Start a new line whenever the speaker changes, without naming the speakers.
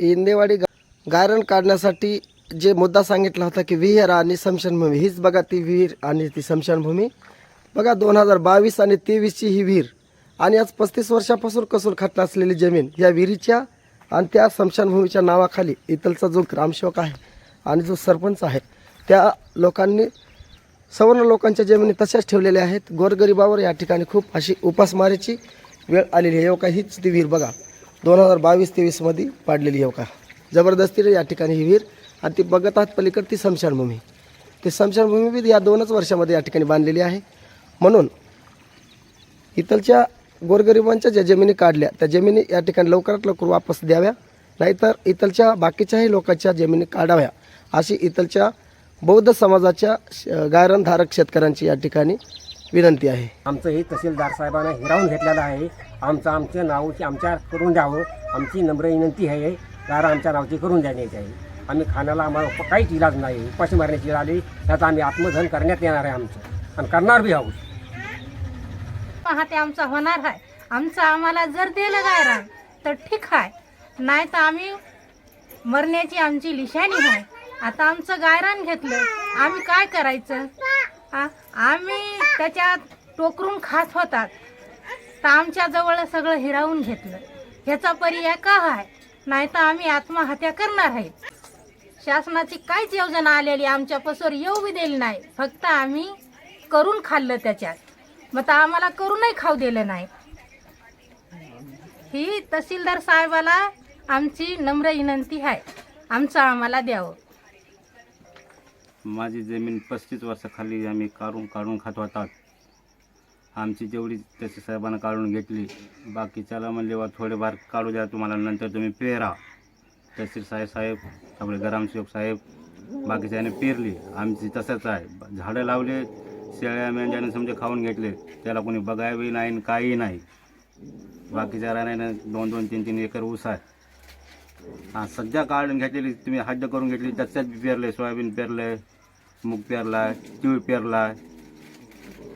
इंदेवाडी गारण काढण्यासाठी जे मुद्दा सांगितला होता की विहीर आणि स्मशानभूमी हीच बघा ती विहीर आणि ती स्मशानभूमी बघा दोन हजार बावीस आणि तेवीसची ही विहीर आणि आज पस्तीस वर्षापासून कसून खात असलेली जमीन या विहिरीच्या आणि त्या स्मशानभूमीच्या नावाखाली इथलचा जो ग्रामसेवक आहे आणि जो सरपंच आहे त्या लोकांनी सवर्ण लोकांच्या जमिनी तशाच ठेवलेल्या आहेत. गोरगरिबावर या ठिकाणी खूप अशी उपासमारीची वेळ आलेली आहे. का हीच ती विहीर बघा. दोन हजार बावीस तेवीसमध्ये पाडलेली आहे का जबरदस्तीने या ठिकाणी ही विहीर आणि ती बघत आहात पलीकड ती स्मशानभूमी ती स्मशानभूमी बी या दोनच वर्षामध्ये या ठिकाणी बांधलेली आहे. म्हणून इथलच्या गोरगरिबांच्या ज्या जमिनी काढल्या त्या जमिनी या ठिकाणी लवकरात लवकर वापस द्याव्या. नाहीतर इथलच्या बाकीच्याही लोकांच्या जमिनी काढाव्या. अशी इथलच्या बौद्ध समाजाच्या श- गायरणधारक शेतकऱ्यांची या ठिकाणी विनंती आहे.
आमचं हे तहसीलदार साहेबांना हिरावून घेतलेलं आहे. आमचं आमचं नाव आमच्या करून द्यावं. आमची नम्र विनंती आहे. दारा आमच्या नावची करून द्यायची आहे आम्ही खाण्याला आम्हाला काहीच इलाज नाही. उपाशी मारण्याची वेळ आली. त्याचा आम्ही आत्मधन करण्यात येणार आहे आमचं. आणि करणार बी आहोत
हा ते आमचा होणार आहे आमचं आम्हाला जर दिलं गायरान तर ठीक आहे नाही तर आम्ही मरण्याची आमची लिशाणी आहे आता आमचं गायरान घेतलं. आम्ही काय करायचं? आम्ही त्याच्यात टोकरून खात होतात. तर आमच्याजवळ सगळं हिरावून घेतलं. ह्याचा पर्याय का आहे नाही तर आम्ही आत्महत्या करणार आहे. शासनाची काहीच योजना आलेली आमच्या पसोर येऊ बी दिली नाही. फक्त आम्ही करून खाल्लं त्याच्यात. मग तर आम्हाला करूनही खाऊ दिलं नाही. ही तहसीलदार साहेबाला आमची नम्र विनंती आहे. आमचं आम्हाला द्यावं.
माझी जमीन पस्तीस वर्षाखाली आम्ही काढून काढून खात होतात आमची जेवढी तशी साहेबांना काढून घेतली बाकीच्याला म्हणले वा थोडेफार काढू द्या तुम्हाला नंतर तुम्ही पेरा. तहसील साहेब साहेब आपले ग्रामसेवक साहेब बाकीच्याने पेरली. आमची तसंच आहे. झाडं लावले शेळ्या मेंढ्याने समजा खाऊन घेतले. त्याला कोणी बघायबी नाही काही नाही. बाकीच्या राहण्याने दोन दोन तीन तीन एकर ऊस आहे. हां सध्या काढून घेतलेली तुम्ही हद्द करून घेतली त्याच्यात पेरले सोयाबीन पेरले. મૂગ પહેરલાય તુર પહેરલાય.